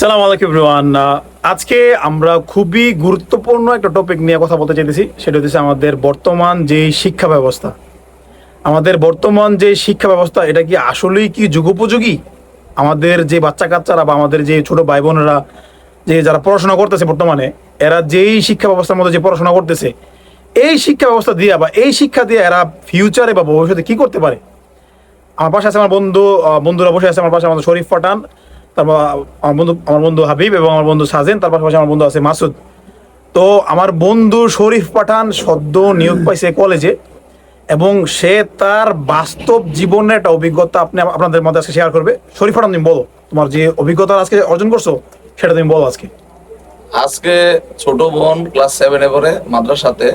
সালাম আলাইকুম রোহান আজকে আমরা খুবই গুরুত্বপূর্ণ একটা টপিক নিয়ে কথা বলতে চাইতেছি, সেটা হচ্ছে আমাদের বর্তমান যে শিক্ষা ব্যবস্থা। আমাদের বর্তমান যে শিক্ষা ব্যবস্থা, এটা কি আসলেই কি যুগোপযোগী? আমাদের যে বাচ্চা কাচ্চারা বা আমাদের যে ছোট ভাই বোনেরা যে যারা পড়াশোনা করতেছে বর্তমানে, এরা যেই শিক্ষা ব্যবস্থার মধ্যে যে পড়াশোনা করতেছে, এই শিক্ষা ব্যবস্থা দিয়ে বা এই শিক্ষা দিয়ে এরা ফিউচারে বা ভবিষ্যতে কি করতে পারে? আমার পাশে আছে আমার বন্ধু বন্ধুরা বসে আছে আমার পাশে, আমাদের শরীফ পাঠান। তারপর আমার বন্ধু আমার বন্ধু হাবিব এবং আমার বন্ধু সাজেন, তার পাশাপাশি আমার বন্ধু আছে মাসুদ। তো আমার বন্ধু শরীফ পাঠান সদ্য নিয়োগ পাইছে কলেজে এবং সে তার বাস্তব জীবনের একটা অভিজ্ঞতা আপনি, আপনাদের মধ্যে আজকে শেয়ার করবে। শরীফ পাঠান, তুমি বলো, তোমার যে অভিজ্ঞতা আজকে অর্জন করছ, সেটা তুমি বলো আজকে। আজকে ছোট বোন ক্লাস সেভেনে পড়ে মাদ্রাসাতে।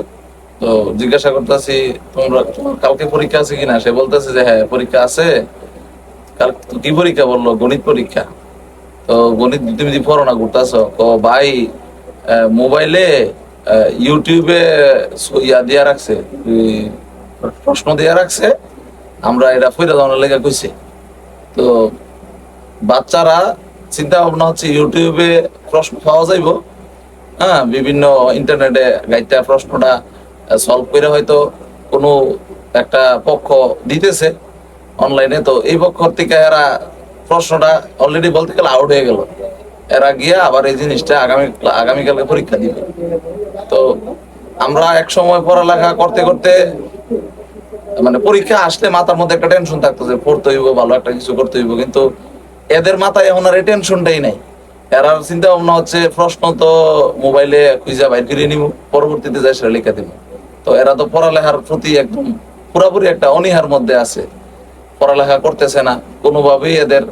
তো জিজ্ঞাসা করতেছি, তোমরা কালকে পরীক্ষা আছে কিনা? সে বলতেছে যে হ্যাঁ পরীক্ষা আছে। কি পরীক্ষা বলল? গণিত পরীক্ষা। তো গণিত তুমি যদি পড়ো না, ঘুরতেছ তো ভাই মোবাইলে ইউটিউবে ইয়া দিয়া রাখছে প্রশ্ন দিয়া রাখছে, আমরা এটা ফিরে দেওয়ার লেগে কইছি। তো বাচ্চারা চিন্তা ভাবনা হচ্ছে ইউটিউবে প্রশ্ন পাওয়া যাইব হ্যাঁ বিভিন্ন ইন্টারনেটে গাইতে প্রশ্নটা সলভ করে হয়তো কোনো একটা পক্ষ দিতেছে অনলাইনে, তো এই পক্ষ থেকে এরা প্রশ্নটা অলরেডি বলতে গেলে আউট হয়ে গেল। এরা গিয়ে আবার এই জিনিসটা আগামী আগামীকালকে পরীক্ষা দিবে। তো আমরা এক সময় পড়ালেখা করতে করতে মানে পরীক্ষা আসলে মাথার মধ্যে একটা টেনশন থাকতো যে পড়তে হইব, ভালো একটা কিছু করতে হইব। কিন্তু এদের মাথায় এখন আর এই টেনশনটাই নাই। এরা চিন্তা ভাবনা হচ্ছে, প্রশ্ন তো মোবাইলে খুঁজে বাইর করে নিব, পরবর্তীতে যাই সেটা লিখে দিব। তো এরা তো পড়ালেখার প্রতি একদম পুরাপুরি একটা অনীহার মধ্যে আছে। পড়ালেখা করতেছে না, কোনোভাবেই এদের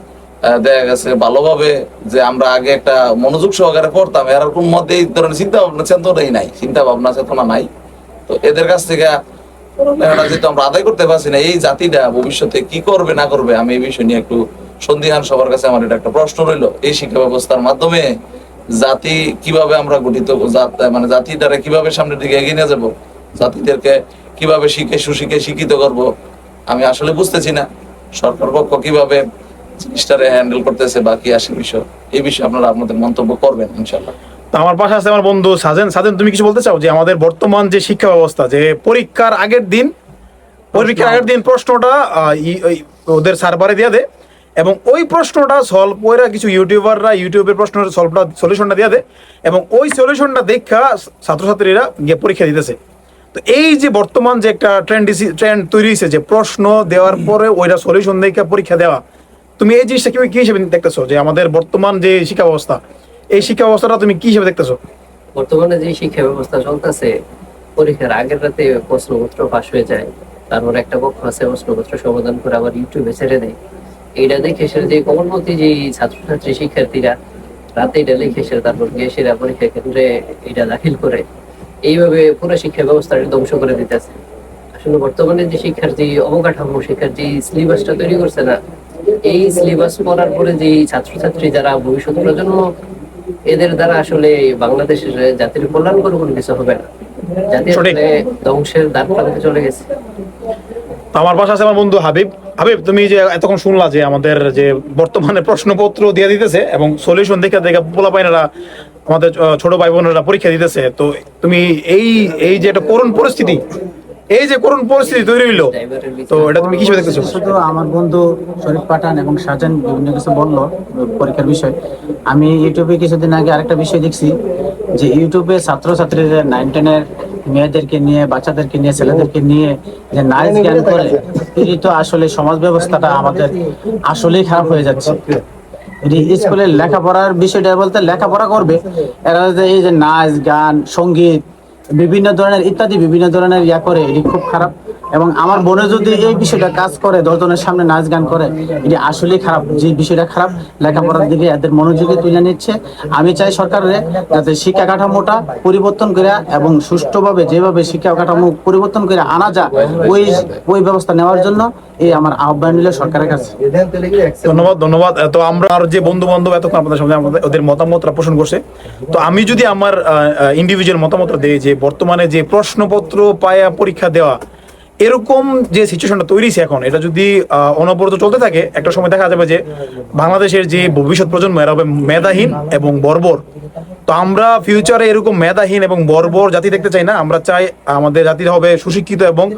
দেখা গেছে ভালোভাবে যে আমরা আগে একটা মনোযোগ সহকারে পড়তাম, এর কোন মধ্যে এই ধরনের চিন্তা ভাবনা চেতনাই নাই চিন্তা ভাবনা চেতনা নাই। তো এদের কাছ থেকে আমরা আদায় করতে পারছি না, এই জাতিটা ভবিষ্যতে কি করবে, না করবে, আমি এই বিষয় নিয়ে একটু সন্দিহান সবার কাছে আমার এটা একটা প্রশ্ন রইল। এই শিক্ষা ব্যবস্থার মাধ্যমে জাতি কীভাবে আমরা গঠিত, জাত- মানে জাতিটারে কীভাবে সামনের দিকে এগিয়ে নিয়ে যাব, জাতিদেরকে কীভাবে শিখে সুশিখে শিক্ষিত করব, আমি আসলে বুঝতেছি না। সরকার পক্ষ কীভাবে জিনিসটারে হ্যান্ডেল করতেছে বা কি আসে বিষয়, এই বিষয়ে আপনারা আপনাদের মন্তব্য করবেন ইনশাল্লাহ আমার পাশে আছে আমার বন্ধু সাজেন। সাজেন, তুমি কিছু বলতে চাও? যে আমাদের বর্তমান যে শিক্ষা ব্যবস্থা, যে পরীক্ষার আগের দিন, পরীক্ষার আগের দিন প্রশ্নটা ওদের সার্ভারে দিয়ে দেয় এবং ওই প্রশ্নটা সলভ করে কিছু ইউটিউবাররা ইউটিউবের প্রশ্নের সলভটা সলিউশনটা দিয়ে দেয় এবং ওই সলিউশনটা দেখা ছাত্রছাত্রীরা গিয়ে পরীক্ষা দিতেছে। তো এই যে বর্তমান যে একটা ট্রেন্ড ট্রেন্ড তৈরি হয়েছে যে প্রশ্ন দেওয়ার পরে ওইটা সলিউশন দেখে পরীক্ষা দেওয়া, তুমি এই জিনিসটা কি কি হিসেবে দেখতেছো? যে আমাদের বর্তমান যে শিক্ষা ব্যবস্থা, এই শিক্ষা ব্যবস্থাটা তুমি কি হিসেবে দেখতেছো? বর্তমানে যে শিক্ষা ব্যবস্থা চলতেছে, পরীক্ষার আগের রাতে প্রশ্নপত্র ফাঁস হয়ে যায়। তারপর একটা পক্ষ আছে, প্রশ্নপত্র সমাধান করে আবার ইউটিউবে ছেড়ে দেয়। এইটা দেখে সে যে কমলমতি যে ছাত্রছাত্রী শিক্ষার্থীরা, রাতে এটা লিখে সে তারপর গিয়ে সেরা পরীক্ষা কেন্দ্রে এটা দাখিল করে। এইভাবে পুরো শিক্ষা ব্যবস্থাটা ধ্বংস করে দিতেছে। আসলে বর্তমানে যে শিক্ষার যে অবকাঠামো শিক্ষার যে সিলেবাসটা তৈরি করছে না এই সিলেবাস পড়ার পরে যে ছাত্রছাত্রী যারা ভবিষ্যৎ প্রজন্ম এদের দ্বারা আসলে বাংলাদেশের জাতির কল্যাণকর কোনো কিছু হবে না। জাতি আসলে ধ্বংসের দ্বার প্রান্তে চলে গেছে। আমার পাশে আছে আমার বন্ধু হাবিব। হাবিব তুমি যে এতক্ষণ শুনলা যে আমাদের যে বর্তমানে প্রশ্নপত্র দিয়ে দিতেছে এবং সলিউশন দেখে দেখে পোলা পাইনারা আমাদের ছোট ভাই বোনেরা পরীক্ষা দিতেছে, তো তুমি এই এই যে একটা করুণ পরিস্থিতি, এই যে করুণ পরিস্থিতি তৈরি হইল, তো এটা তুমি কি হিসেবে দেখতেছো? শুধু আমার বন্ধু শরীফ পাঠান এবং শাহজাহান বিভিন্ন কিছু বলল পরীক্ষার বিষয়। আমি ইউটিউবে কিছুদিন আগে আরেকটা বিষয় দেখছি, যে ইউটিউবে ছাত্রছাত্রীরা নাইন টেনের মেয়েদেরকে নিয়ে, বাচ্চাদেরকে নিয়ে, ছেলেদেরকে নিয়ে যে নাইস জ্ঞান করে, এটি তো আসলে সমাজ ব্যবস্থাটা আমাদের আসলেই খারাপ হয়ে যাচ্ছে। এটি স্কুলের লেখাপড়ার বিষয়টা বলতে লেখাপড়া করবে। এরা যে এই যে নাচ গান সংগীত বিভিন্ন ধরনের ইত্যাদি বিভিন্ন ধরনের ইয়া করে এটি খুব খারাপ। এবং আমার বোনে যদি এই বিষয়টা কাজ করে, দশজনের সামনে নাচ গান করে, এটি আসলেই খারাপ। যে বিষয়টা খারাপ, লেখাপড়ার দিকে এদের মনোযোগী তুলে নিচ্ছে। আমি চাই সরকারের যাতে শিক্ষা কাঠামোটা পরিবর্তন করে এবং সুষ্ঠুভাবে যেভাবে শিক্ষা কাঠামো পরিবর্তন করে আনা যায়, ওই ওই ব্যবস্থা নেওয়ার জন্য এই আমার আহ্বান নিল সরকারের কাছে। ধন্যবাদ ধন্যবাদ। তো আমরা আর যে বন্ধু বান্ধব এতক্ষণ আপনাদের সামনে আমাদের, ওদের মতামতটা পোষণ করছে। তো আমি যদি আমার ইন্ডিভিজুয়াল মতামতটা দিই যে, বর্তমানে যে প্রশ্নপত্র পায়া পরীক্ষা দেওয়া এরকম যে সিচুয়েশনটা তৈরি হয়েছে এখন, এটা যদি অনবরত চলতে থাকে, একটা সময় দেখা যাবে যে বাংলাদেশের যে ভবিষ্যৎ প্রজন্ম, এরা হবে মেধাহীন এবং বর্বর। তো আমরা ফিউচারে এরকম মেধাহীন এবং বর্বর জাতি দেখতে চাই না। আমরা চাই আমাদের জাতি হবে সুশিক্ষিত এবং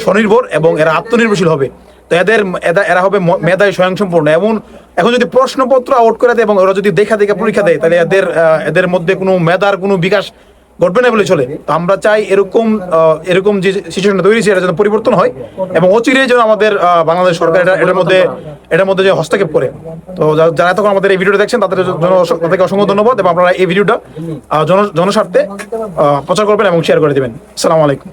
স্বনির্ভর এবং এরা আত্মনির্ভরশীল হবে। তো এদের এরা- হবে মেধায় স্বয়ংসম্পূর্ণ। এমন, এখন যদি প্রশ্নপত্র আউট করে দেয় এবং ওরা যদি দেখা দেখা পরীক্ষা দেয়, তাহলে এদের এদের মধ্যে কোনো মেধার কোনো বিকাশ ঘটবে না বলে চলে। তো আমরা চাই এরকম এরকম যে সিচুয়েশন তৈরি এটা যেন পরিবর্তন হয় এবং অচিরে যেন আমাদের বাংলাদেশ সরকার এটা, এটার মধ্যে এটার মধ্যে যে হস্তক্ষেপ করে। তো যারা তখন আমাদের এই ভিডিওটা দেখছেন, তাদের জন্য তাদেরকে অসংখ্য ধন্যবাদ এবং আপনারা এই ভিডিওটা জন, জনস্বার্থে প্রচার করবেন এবং শেয়ার করে দেবেন। সালাম আলাইকুম।